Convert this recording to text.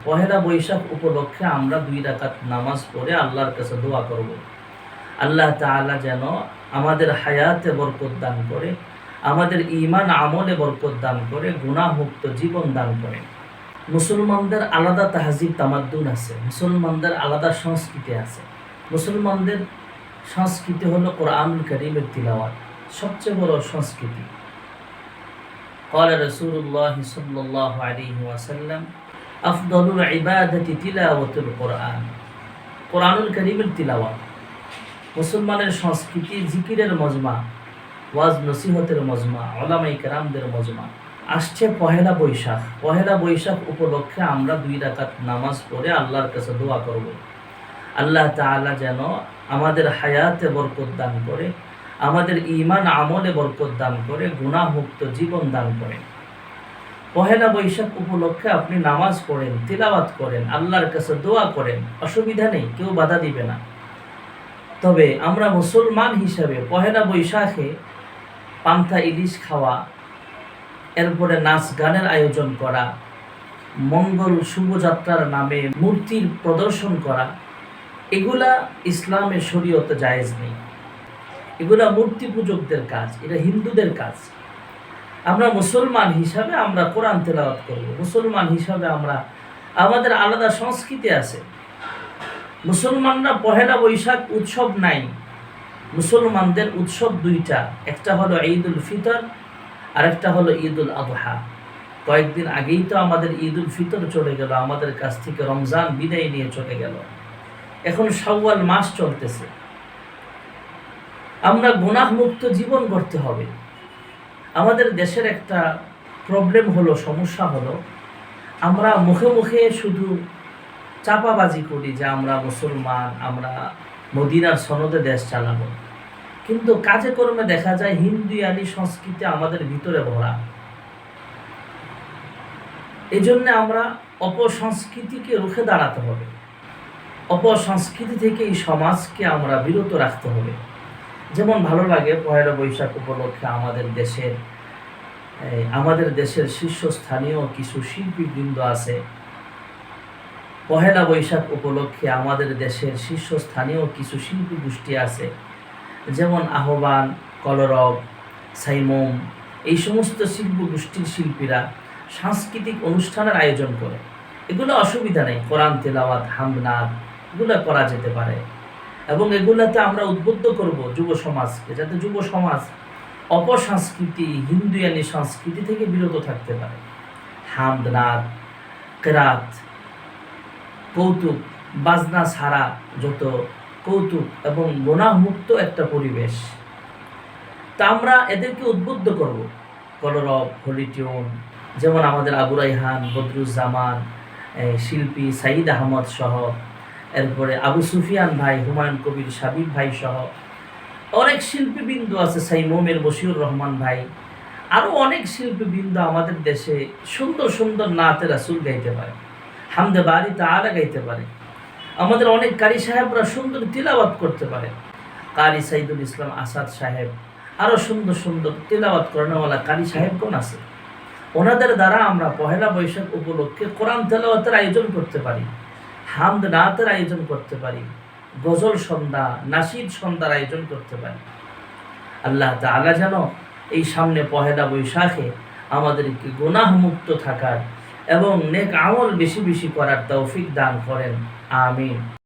পহেলা বৈশাখ উপলক্ষে আমরা দুই রাকাত নামাজ পড়ে আল্লাহর কাছে দোয়া করব আল্লাহ তাআলা যেন আমাদের হায়াতে বরকত দান করে আমাদের ইমান আমলে বরকত দান করে গুণামুক্ত জীবন দান করে মুসলমানদের আলাদা তাহাজিব তামাদ্দুন আছে মুসলমানদের আলাদা সংস্কৃতি আছে মুসলমানদের সংস্কৃতি হলো কোরআনুল করিমের তিলাওয়াত সবচেয়ে বড় সংস্কৃতি قال رسول الله صلى الله عليه وسلم আফদলুল ইবাদতি তিলাওয়াতুল কোরআন। কোরআনুল করিমের তিলাওয়া মুসলমানের সংস্কৃতি জিকিরের মজমা, ওয়াজ নসিহতের মজমা আলামাই কেরামদের মজমা। আসছে পহেলা বৈশাখ। পহেলা বৈশাখ উপলক্ষে আমরা দুই রাকাত নামাজ পড়ে আল্লাহর কাছে দোয়া করব। আল্লাহ তালা যেন আমাদের হায়াতে বরকত দান করে, আমাদের ইমান আমলে বরকত দান করে গুণামুক্ত জীবন দান করে। পহেলা বৈশাখ উপলক্ষে আপনি নামাজ পড়েন, তিলাওয়াত করেন, আল্লাহর কাছে দোয়া করেন, অসুবিধা নেই, কেউ বাধা দিবে না। তবে আমরা মুসলমান হিসাবে পহেলা বৈশাখে পান্থা ইলিশ খাওয়া, এরপরে নাচ গানের আয়োজন করা, মঙ্গল শুভযাত্রার নামে মূর্তির প্রদর্শন করা, এগুলা ইসলামের শরীয়তে জায়েজ নেই। এগুলা মূর্তি পূজকদের কাজ এটা হিন্দুদের কাজ। আমরা মুসলমান হিসাবে আমরা কোরআন তেলাওয়াত করব। মুসলমান হিসাবে আমরা, আমাদের আলাদা সংস্কৃতি আছে। মুসলমানরা পহেলা বৈশাখ উৎসব নাই। মুসলমানদের উৎসব দুইটা, একটা হলো ঈদ উল ফিতর আর একটা হলো ঈদ উল আবহা কয়েকদিন আগেই তো আমাদের ঈদুল ফিতর চলে গেল, আমাদের কাছ থেকে রমজান বিদায় নিয়ে চলে গেল। এখন শাওয়াল মাস চলতেছে। আমরা গুণাহমুক্ত জীবন গড়তে হবে। আমাদের দেশের একটা প্রবলেম হলো, সমস্যা হলো, আমরা মুখে মুখে শুধু চাপাবাজি করি যে আমরা মুসলমান, আমরা মদিনার সনদে দেশ চালাবো। কিন্তু কাজে কর্মে দেখা যায় হিন্দুয়ানি সংস্কৃতি আমাদের ভিতরে ভরা। এই জন্য আমরা অপসংস্কৃতিকে রুখে দাঁড়াতে হবে। অপসংস্কৃতি থেকে এই সমাজকে আমরা বিরত রাখতে হবে। যেমন ভালো লাগে পয়লা বৈশাখ উপলক্ষে আমাদের দেশের আমাদের দেশের শীর্ষস্থানীয় কিছু শিল্পীবৃন্দ আছে। পহেলা বৈশাখ উপলক্ষে আমাদের দেশের শীর্ষস্থানীয় কিছু শিল্পী গোষ্ঠী আছে, যেমন আহ্বান, কলরব, সাইমম, এই সমস্ত শিল্প গোষ্ঠীর শিল্পীরা সাংস্কৃতিক অনুষ্ঠানের আয়োজন করে। এগুলো অসুবিধা নেই, কোরআন, তেলাওয়াত, হামনাদ, এগুলো করা যেতে পারে। এবং এগুলাতে আমরা উদ্বুদ্ধ করব যুব সমাজকে, যাতে যুব সমাজ অপসংস্কৃতি হিন্দুয়ানি সংস্কৃতি থেকে বিরত থাকতে পারে। হামদ নাদ কেরাত, কৌতুক, বাজনা ছাড়া যত কৌতুক এবং গোনামুক্ত একটা পরিবেশ। তা আমরা এদেরকে উদ্বুদ্ধ করব। কলরব হলিটিউন যেমন আমাদের আবু রাইহান, বদরুজ্জামান শিল্পী সাইদ আহমদ সহ এরপরে আবু সুফিয়ান ভাই, হুমায়ুন কবির সাবিব ভাই সহ অনেক শিল্পীবৃন্দ আছে সাইমোমের বশিউর রহমান ভাই। আরও অনেক শিল্পীবৃন্দ আমাদের দেশে সুন্দর সুন্দর নাতে রাসুল গাইতে পারে, হামদে বাড়ি তালা গাইতে পারে। আমাদের অনেক কারি সাহেবরা সুন্দর তিলাওয়াত করতে পারে। কারি সাইদুল ইসলাম আসাদ সাহেব আরও সুন্দর সুন্দর তিলাওয়াত করানোওয়ালা কারি সাহেবগণ আছে? ওনাদের দ্বারা আমরা পহেলা বৈশাখ উপলক্ষে কোরআন তেলাওয়াতের আয়োজন করতে পারি। হামদ নাতের আয়োজন করতে পারি, গজল সন্ধ্যা, নাসিদ সন্ধ্যার আয়োজন করতে পারি। আল্লাহ তালা যেন এই সামনে পহেলা বৈশাখে আমাদেরকে গুনাহমুক্ত থাকার এবং নেক আমল বেশি বেশি করার তৌফিক দান করেন। আমিন।